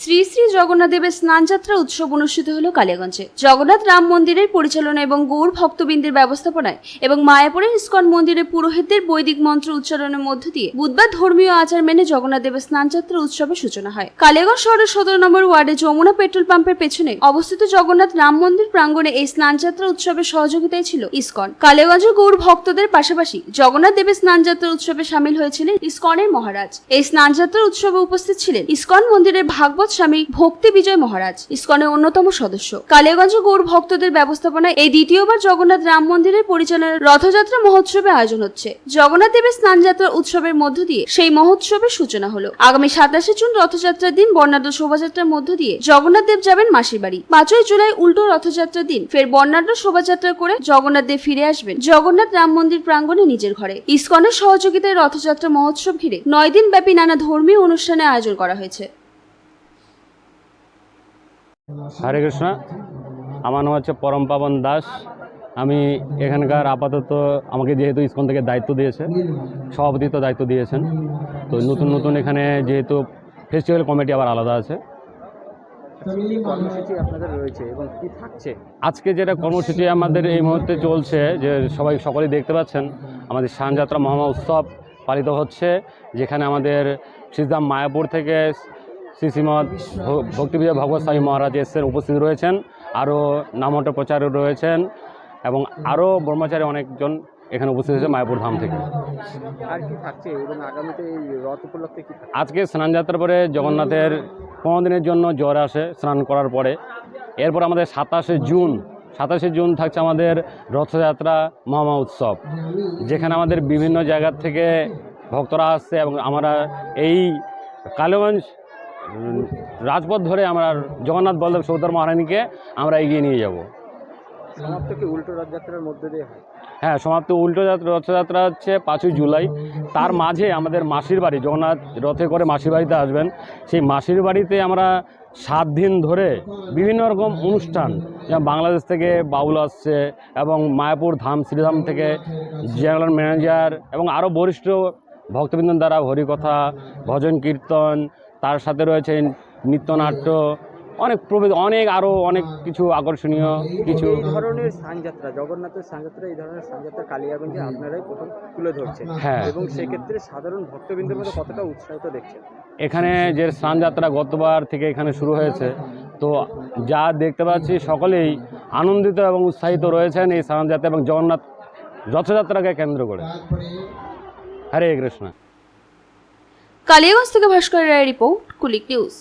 শ্রী শ্রী জগন্নাথ দেবের স্নানযাত্রা উৎসব অনুষ্ঠিত হলো কালিয়াগঞ্জে। জগন্নাথ রাম মন্দিরের পরিচালনা এবং গৌর ভক্তবৃন্দের ব্যবস্থাপনায় এবং মায়াপুরের ইস্কন মন্দিরের পুরোহিতদের বৈদিক মন্ত্র উচ্চারণের মধ্য দিয়ে বুধবার ধর্মীয় আচার মেনে জগন্নাথ দেবের স্নানযাত্রা উৎসবের সূচনা হয়। কালিয়াগঞ্জ শহরের সতেরো নম্বর ওয়ার্ডে যমুনা পেট্রোল পাম্পের পেছনে অবস্থিত জগন্নাথ রাম মন্দির প্রাঙ্গণে এই স্নানযাত্রা উৎসবের সহযোগিতায় ছিল ইস্কন। কালিয়াগঞ্জের গৌর ভক্তদের পাশাপাশি জগন্নাথ দেবের স্নানযাত্রা উৎসবে সামিল হয়েছিলেন ইস্কনের মহারাজ। এই স্নানযাত্রা উৎসবে উপস্থিত ছিলেন ইস্কন মন্দিরের ভাগবত স্বামী ভক্তি বিজয় মহারাজ, ইস্কনের অন্যতম সদস্য। কালিয়াগঞ্জ গৌর ভক্তদের ব্যবস্থাপনায় এই দ্বিতীয়বার জগন্নাথ রাম মন্দিরের পরিচালনায় রথযাত্রা মহোৎসবে আয়োজন হচ্ছে। জগন্নাথ দেবের স্নানযাত্রা উৎসবের মধ্য দিয়ে সেই মহোৎসবের সূচনা হলো। আগামী সাতাশে জুন রথযাত্রার দিন বর্ণাঢ্য শোভাযাত্রার মধ্য দিয়ে জগন্নাথ দেব যাবেন মাসির বাড়ি। পাঁচই জুলাই উল্টো রথযাত্রার দিন ফের বর্ণাঢ্য শোভাযাত্রা করে জগন্নাথ দেব ফিরে আসবেন। জগন্নাথ রাম মন্দির প্রাঙ্গণে নিজের ঘরে। ইস্কনের সহযোগিতায় রথযাত্রা মহোৎসব ঘিরে নয় দিন ব্যাপী নানা ধর্মীয় অনুষ্ঠানের আয়োজন করা হয়েছে। হরে কৃষ্ণ। আমার নাম হচ্ছে পরম পাবন দাস। আমি এখানকার আপাতত আমাকে যেহেতু ইসকন থেকে দায়িত্ব দিয়েছে সভাপতিত্ব দায়িত্ব দিয়েছেন তো নতুন নতুন এখানে যেহেতু ফেস্টিভ্যাল কমিটি আবার আলাদা আছে। আপনাদের রয়েছে এবং কি থাকছে? আজকে যেটা কর্মসূচি আমাদের এই মুহূর্তে চলছে যে সবাই সকলেই দেখতে পাচ্ছেন আমাদের শানযাত্রা মহামা উৎসব পালিত হচ্ছে যেখানে আমাদের শ্রীধাম মায়াপুর থেকে শ্রী শ্রীমৎ ভ- ভক্তিবিজয় ভগবত স্বামী মহারাজ এসেছেন উপস্থিত রয়েছেন আরও নামহট্ট প্রচারক রয়েছেন এবং আরও ব্রহ্মচারী অনেকজন এখানে উপস্থিত হয়েছে মায়াপুর ধাম থেকে। আর কি থাকছে এবং আগামীতে এই রথ উপলক্ষে কি আজকে স্নানযাত্রার পরে জগন্নাথের পনেরো দিনের জন্য জ্বর আসে স্নান করার পরে। এরপর আমাদের সাতাশে জুন সাতাশে জুন থাকছে আমাদের রথযাত্রা মহামা উৎসব যেখানে আমাদের বিভিন্ন জায়গার থেকে ভক্তরা আসছে এবং আমরা এই কালীগঞ্জ রাজপথ ধরে আমরা জগন্নাথ বলদেব সৌদর মহারানীকে আমরা এগিয়ে নিয়ে যাব। সমাপ্ত উল্টো রথযাত্রার মধ্যে দিয়ে হয়? হ্যাঁ সমাপ্ত উল্টো রথযাত্রা হচ্ছে পাঁচই জুলাই। তার মাঝে আমাদের মাসির বাড়ি জগন্নাথ রথে করে মাসির বাড়িতে আসবেন। সেই মাসির বাড়িতে আমরা সাত দিন ধরে বিভিন্ন রকম অনুষ্ঠান যেমন বাংলাদেশ থেকে বাউল আসছে এবং মায়াপুর ধাম শ্রীধাম থেকে জেনারেল ম্যানেজার এবং আরও বরিষ্ঠ ভক্তবৃন্দ দ্বারা হরিকথা ভজন কীর্তন তার সাথে রয়েছে নৃত্যনাট্য অনেক প্রভৃতি অনেক আরও অনেক কিছু আকর্ষণীয় কিছু। ধরনের সানযাত্রা জগন্নাথের সানযাত্রা এই ধরনের সানযাত্রা কালিয়াগঞ্জে আপনারাই প্রথম তুলে ধরছেন। হ্যাঁ। এবং সেক্ষেত্রে সাধারণ ভক্তবৃন্দের মধ্যে কতটা উৎসাহিত দেখছেন? এখানে যে স্নানযাত্রা গতবার থেকে এখানে শুরু হয়েছে তো যা দেখতে পাচ্ছি সকলেই আনন্দিত এবং উৎসাহিত রয়েছেন এই স্নানযাত্রা এবং জগন্নাথ রথযাত্রাকে কেন্দ্র করে। হরে কৃষ্ণ। কালিয়াগঞ্জ থেকে ভাস্কর রায় রিপোর্ট কুলিক নিউজ।